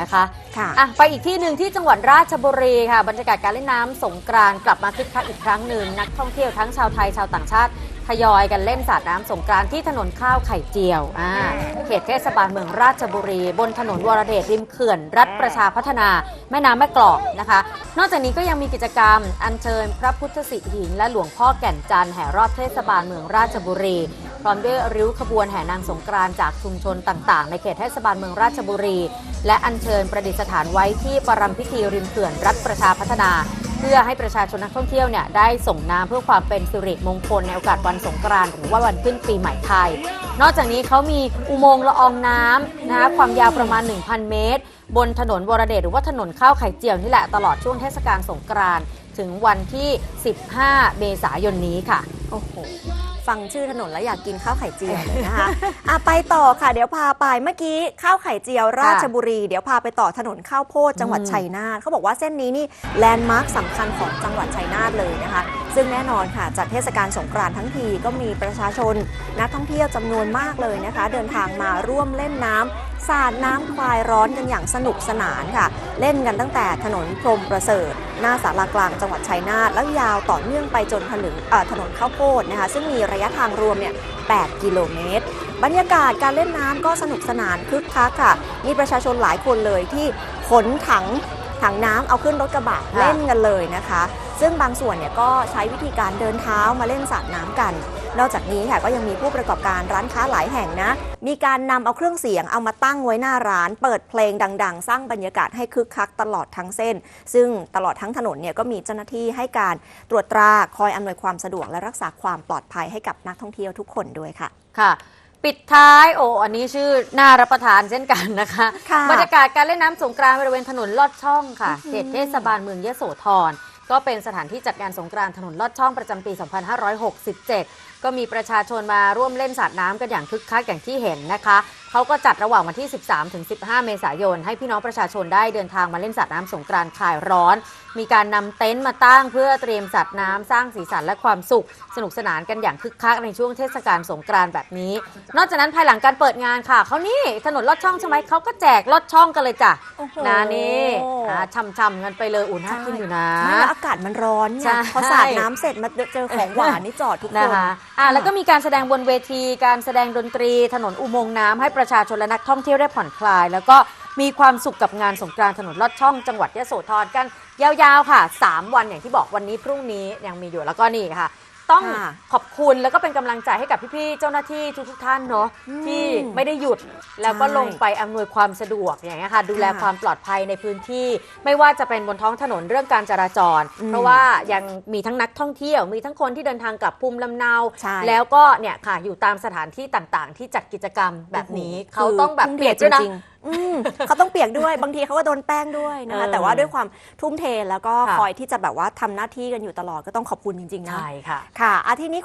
นะคะค่ะอะ ไปอีกที่หนึ่งที่จังหวัดราชบุรีค่ะ บรรยากาศการเล่นน้ำสงกรานต์กลับมาคึกคักอีกครั้งหนึ่ง นักท่องเที่ยวทั้งชาวไทยชาวต่างชาติทยอยกันเล่นสาดน้ำสงกรานต์ที่ถนนข้าวไข่เจียวอ่าเขตเทศบาลเมืองราชบุรี บนถนนวรเดชริมเขื่อน รัฐประชาพัฒนา แม่น้ำแม่กลอกนะคะ นอกจากนี้ก็ยังมีกิจกรรม อัญเชิญพระพุทธสิหิงและหลวงพ่อแก่นจันทร์แห่รอบเทศบาลเมืองราชบุรี พร้อมด้วยริ้วขบวนแห่นางสงกรานจากชุมชนต่างๆ ในเขตเทศบาลเมืองราชบุรี และอัญเชิญประดิษฐานไว้ที่ปรำพิธีริมเขื่อนรัฐประชาพัฒนา เพื่อให้ประชาชนนักท่องเที่ยวเนี่ยได้ส่งน้ำเพื่อความเป็นสิริมงคลในโอกาสวันสงกรานต์หรือว่าวันขึ้นปีใหม่ไทย นอกจากนี้เขามีอุโมงค์ละอองน้ำนะคะความยาวประมาณ 1,000 เมตร บนถนนวรเดชหรือว่าถนนข้าวไข่เจียวนี่แหละตลอดช่วงเทศกาลสงกรานต์ถึงวันที่ 15 เมษายนนี้ค่ะ โอ้โห ฟังชื่อถนนแล้วอยากกินข้าวไข่เจียวเลยนะคะอะไปต่อค่ะเดี๋ยวพาไปเมื่อกี้ข้าวไข่เจียวราชบุรี เดี๋ยวพาไปต่อถนนข้าวโพดจังหวัดอืมชัยนาทเขาบอกว่าเส้นนี้นี่แลนด์มาร์คสำคัญของจังหวัดชัยนาทเลยนะคะ ซึ่งแน่นอนค่ะจัดเทศกาลสงกรานต์ทั้งทีก็มีประชาชน นักท่องเที่ยวจำนวนมากเลยนะคะ เดินทางมาร่วมเล่นน้ำสาดน้ำคลายร้อนกันอย่างสนุกสนานค่ะ เล่นกันตั้งแต่ถนนพรหมประเสริฐ หน้าสารากลางจังหวัดชัยนาทแล้วยาวต่อเนื่องไปจนถนนเอ่อถนนข้าวโพดนะคะ ซึ่งมีระยะทางรวมเนี่ย 8 กิโลเมตร บรรยากาศการเล่นน้ำก็สนุกสนานคึกคักค่ะ มีประชาชนหลายคนเลยที่ขนถังถังน้ำเอาขึ้นรถกระบะค่ะเล่นกันเลยนะคะ ซึ่งบางส่วนเนี่ยก็ใช้วิธีการเดินเท้ามาเล่นสาดน้ำกัน นอกจากนี้ค่ะก็ยังมีผู้ประกอบการร้านค้าหลายแห่งนะ มีการนำเอาเครื่องเสียงเอามาตั้งไว้หน้าร้าน เปิดเพลงดัง ๆ สร้างบรรยากาศให้คึกคักตลอดทั้งเส้น ซึ่งตลอดทั้งถนนเนี่ยก็มีเจ้าหน้าที่ให้การตรวจตราคอยอำนวยความสะดวกและรักษาความปลอดภัยให้กับนักท่องเที่ยวทุกคนด้วยค่ะค่ะปิดท้ายโอ้อันนี้ชื่อน่ารับประทานเช่นกันนะคะค่ะบรรยากาศการเล่นน้ำสงกรานต์บริเวณถนนลอดช่องค่ะอื้อหือเขตเทศบาลเมืองยโสธร ก็เป็นสถานที่จัดงานสงกรานต์ถนนลอดช่องประจำปี 2567 ก็มีประชาชนมาร่วมเล่นสาดน้ำกันอย่างคึกคักอย่างที่เห็นนะคะเขาก็จัดระหว่างวันที่ 13 ถึง 15 เมษายน ให้พี่น้องประชาชนได้เดินทางมาเล่นสาดน้ำสงกรานต์คลายร้อน มีการนำเต็นท์มาตั้งเพื่อเตรียมสัดน้ำสร้างสีสันและความสุข สนุกสนานกันอย่างคึกคักในช่วงเทศกาลสงกรานต์แบบนี้ นอกจากนั้นภายหลังการเปิดงานค่ะเขานี่ถนนลอดช่องใช่ไหมเขาก็แจกลอดช่องกันเลยจ้ะโอ้โหนะนี่อ่าช่ำๆกันไปเลยอุ่นน่ากินอยู่นะไม่แล้วอากาศมันร้อนใช่เนี่ยพอสาดน้ำเสร็จมาเจอของหวานนี่จอดทุกคนะนคะอ่าแล้วก็มีการแสดงบนเวทีการแสดงดนตรีถนนอุโมงค์น้ำให้ประชาชนและนักท่องเที่ยวได้ผ่อนคลาย แล้วก็มีความสุขกับงานสงกรานต์ถนนลอดช่องจังหวัดยะโสธรกันยาวๆค่ะ 3 วันอย่างที่บอกวันนี้พรุ่งนี้ยังมีอยู่แล้วก็นี่ค่ะ ต้องค่ะขอบคุณแล้วก็เป็นกำลังใจให้กับพี่ๆเจ้าหน้าที่ทุกๆท่านเนาะอืมที่ไม่ได้หยุดแล้วก็ใช่ลงไปอำนวยความสะดวกอย่างเงี้ยค่ะ ดูแลค่ะความปลอดภัยในพื้นที่ ไม่ว่าจะเป็นบนท้องถนนเรื่องการจราจรอืมเพราะว่ายังมีทั้งนักท่องเที่ยว มีทั้งคนที่เดินทางกลับภูมิลำเนาใช่แล้วก็เนี่ยค่ะอยู่ตามสถานที่ต่างๆ ที่จัดกิจกรรมแบบนี้โโหเขาต้องแบบทุ่มเปลี่ยนด้วยนะจริงๆอืมเขาต้องเปียกด้วย บางทีเขาก็โดนแป้งด้วยนะคะเออแต่ว่าด้วยความทุ่มเทแล้วก็ค่ะ คอยที่จะแบบว่าทำหน้าที่กันอยู่ตลอดก็ต้องขอบคุณจริงๆนะใช่ค่ะ ค่ะอาทีนี้